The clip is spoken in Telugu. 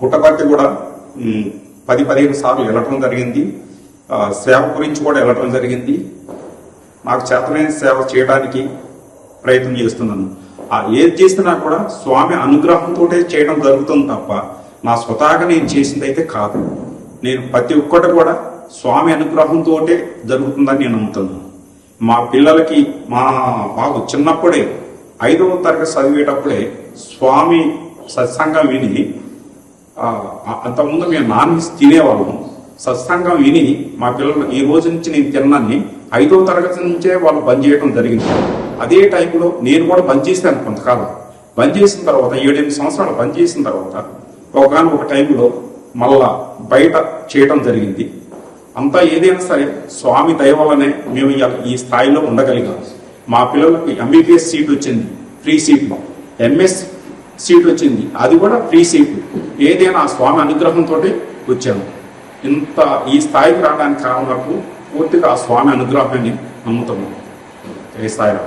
పుట్టపర్తి కూడా పది పదిహేను సార్లు వెళ్ళటం జరిగింది. సేవ గురించి కూడా వెళ్ళటం జరిగింది. నాకు చేతనైన సేవ చేయడానికి ప్రయత్నం చేస్తున్నాను. ఆ ఏది చేసినా కూడా స్వామి అనుగ్రహంతో చేయడం జరుగుతుంది తప్ప నా స్వతహాగా నేను చేసింది అయితే కాదు. నేను ప్రతి ఒక్కటి కూడా స్వామి అనుగ్రహంతో జరుగుతుందని నేను నమ్ముతున్నాను. మా పిల్లలకి మా బాబు చిన్నప్పుడే ఐదవ తరగతి చదివేటప్పుడే స్వామి సత్సంగం విని అంతకుముందు మేము నాన్ వెజ్ తినేవాళ్ళము సత్సంగం విని మా పిల్లలు ఈ రోజు నుంచి నేను తిన్నాన్ని ఐదో తరగతి నుంచే వాళ్ళు బంద్ చేయడం జరిగింది. అదే టైంలో నేను కూడా బంద్ చేశాను కొంతకాలం. బంద్ చేసిన తర్వాత ఏడెనిమిది సంవత్సరాలు బంద్ చేసిన తర్వాత ఒకగాని ఒక టైంలో మళ్ళా బయట చేయటం జరిగింది. అంతా ఏదైనా సరే స్వామి దయ వల్లనే మేము ఈ స్థాయిలో ఉండగలిగాం. మా పిల్లలకి ఎంబీబీఎస్ సీట్ వచ్చింది. Free seat. ఎంఎస్ సీట్ వచ్చింది. అది కూడా ఫ్రీ సీట్. ఏదైనా ఆ స్వామి అనుగ్రహంతో వచ్చాము ఇంత ఈ స్థాయికి రావడానికి కారణం పూర్తిగా ఆ స్వామి అనుగ్రహాన్ని నమ్ముతున్నాను. ఏ స్థాయిలో